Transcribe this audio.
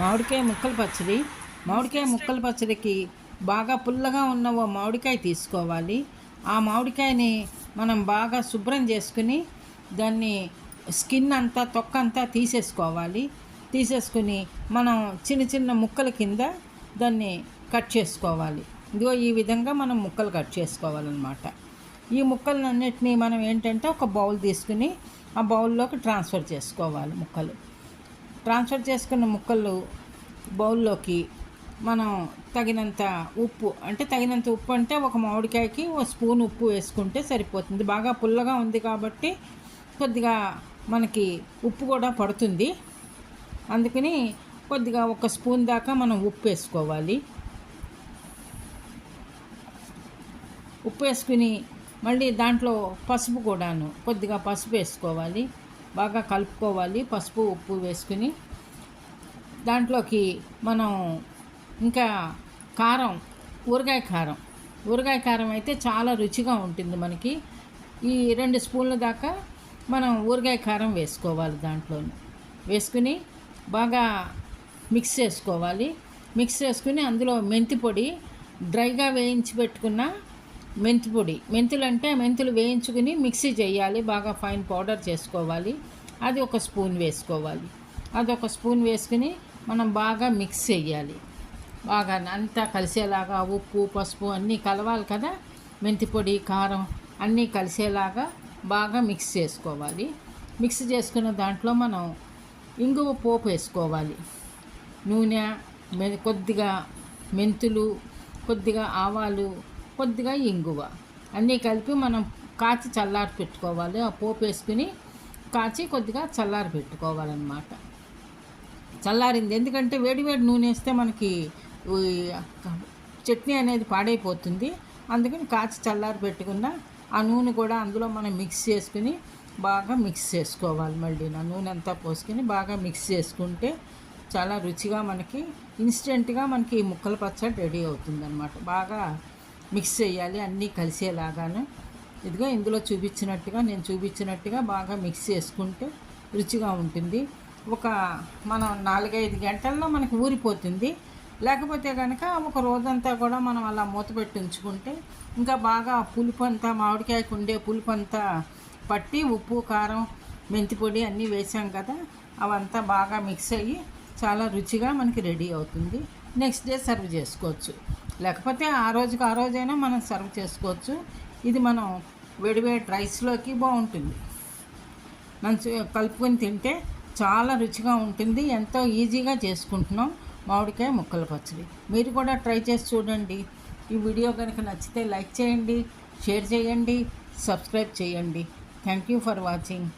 మామిడికాయ ముక్కల పచ్చడి. మామిడికాయ ముక్కల పచ్చడికి బాగా పుల్లగా ఉన్న ఓ మామిడికాయ తీసుకోవాలి. ఆ మామిడికాయని మనం బాగా శుభ్రం చేసుకుని దాన్ని స్కిన్ అంతా తొక్క అంతా తీసేసుకోవాలి. తీసేసుకుని మనం చిన్న చిన్న ముక్కల కింద దాన్ని కట్ చేసుకోవాలి. ఇదిగో ఈ విధంగా మనం ముక్కలు కట్ చేసుకోవాలన్నమాట. ఈ ముక్కలన్నింటినీ మనం ఏంటంటే ఒక బౌల్ తీసుకుని ఆ బౌల్లోకి ట్రాన్స్ఫర్ చేసుకోవాలి ముక్కలు. ట్రాన్స్ఫర్ చేసుకున్న ముక్కలు బౌల్లోకి మనం తగినంత ఉప్పు అంటే తగినంత ఉప్పు అంటే ఒక మామిడికాయకి ఒక స్పూన్ ఉప్పు వేసుకుంటే సరిపోతుంది. బాగా పుల్లగా ఉంది కాబట్టి కొద్దిగా మనకి ఉప్పు కూడా పడుతుంది. అందుకని కొద్దిగా ఒక స్పూన్ దాకా మనం ఉప్పు వేసుకోవాలి. ఉప్పు వేసుకుని మళ్ళీ దాంట్లో పసుపు కూడాను కొద్దిగా పసుపు వేసుకోవాలి. బాగా కలుపుకోవాలి. పసుపు ఉప్పు వేసుకుని దాంట్లోకి మనం ఇంకా కారం ఊరగాయ కారం. ఊరగాయ కారం అయితే చాలా రుచిగా ఉంటుంది మనకి. ఈ రెండు స్పూన్ల దాకా మనం ఊరగాయ కారం వేసుకోవాలి దాంట్లో వేసుకుని బాగా మిక్స్ చేసుకోవాలి. మిక్స్ చేసుకుని అందులో మెంతి పొడి డ్రైగా వేయించి పెట్టుకున్న మెంతి పొడి. మెంతులు అంటే మెంతులు వేయించుకుని మిక్సీ చేయాలి. బాగా ఫైన్ పౌడర్ చేసుకోవాలి. అది ఒక స్పూన్ వేసుకోవాలి. అది ఒక స్పూన్ వేసుకుని మనం బాగా మిక్స్ చేయాలి. బాగా అంతా కలిసేలాగా ఉప్పు పసుపు అన్నీ కలవాలి కదా? మెంతి పొడి కారం అన్నీ కలిసేలాగా బాగా మిక్స్ చేసుకోవాలి. మిక్స్ చేసుకున్న దాంట్లో మనం ఇంగువ పోపు వేసుకోవాలి. నూనె కొద్దిగా మెంతులు కొద్దిగా ఆవాలు కొద్దిగా ఇంగువ. అన్నీ కలిపి మనం కాచి చల్లారి పెట్టుకోవాలి. ఆ పోపు వేసుకుని కాచి కొద్దిగా చల్లారి పెట్టుకోవాలన్నమాట. చల్లారింది. ఎందుకంటే వేడివేడి నూనె వేస్తే మనకి చట్నీ అనేది పాడైపోతుంది. అందుకని కాచి చల్లారి పెట్టుకున్న ఆ నూనె కూడా అందులో మనం మిక్స్ చేసుకుని బాగా మిక్స్ చేసుకోవాలి మళ్ళీ. నా నూనె అంతా పోసుకొని బాగా మిక్స్ చేసుకుంటే చాలా రుచిగా మనకి ఇన్స్టెంట్గా మనకి ఈ ముక్కల పచ్చడి రెడీ అవుతుంది అనమాట బాగా మిక్స్ చేయాలి అన్నీ కలిసేలాగాను. ఇదిగో ఇందులో చూపించినట్టుగా నేను చూపించినట్టుగా బాగా మిక్స్ చేసుకుంటే రుచిగా ఉంటుంది. ఒక మనం నాలుగైదు గంటల్లో మనకి ఊరిపోతుంది. లేకపోతే కనుక ఒక రోజంతా కూడా మనం అలా మూత పెట్టి ఉంచుకుంటే ఇంకా బాగా పులుపు అంతా మామిడికాయకు ఉండే పులుపు అంతా పట్టి ఉప్పు కారం మెంతి పొడి అన్నీ వేసాం కదా అవంతా బాగా మిక్స్ అయ్యి చాలా రుచిగా మనకి రెడీ అవుతుంది. నెక్స్ట్ డే సర్వ్ చేసుకోవచ్చు. లేకపోతే ఆ రోజుకి ఆ రోజైనా మనం సర్వ్ చేసుకోవచ్చు. ఇది మనం వేడివేడి రైస్లోకి బాగుంటుంది. మంచి కలుపుకొని తింటే చాలా రుచిగా ఉంటుంది. ఎంతో ఈజీగా చేసుకుంటున్నాం మామిడికాయ ముక్కల పచ్చడి. మీరు కూడా ట్రై చేసి చూడండి. ఈ వీడియో కనుక నచ్చితే లైక్ చేయండి షేర్ చేయండి సబ్స్క్రైబ్ చేయండి. Thank you for watching.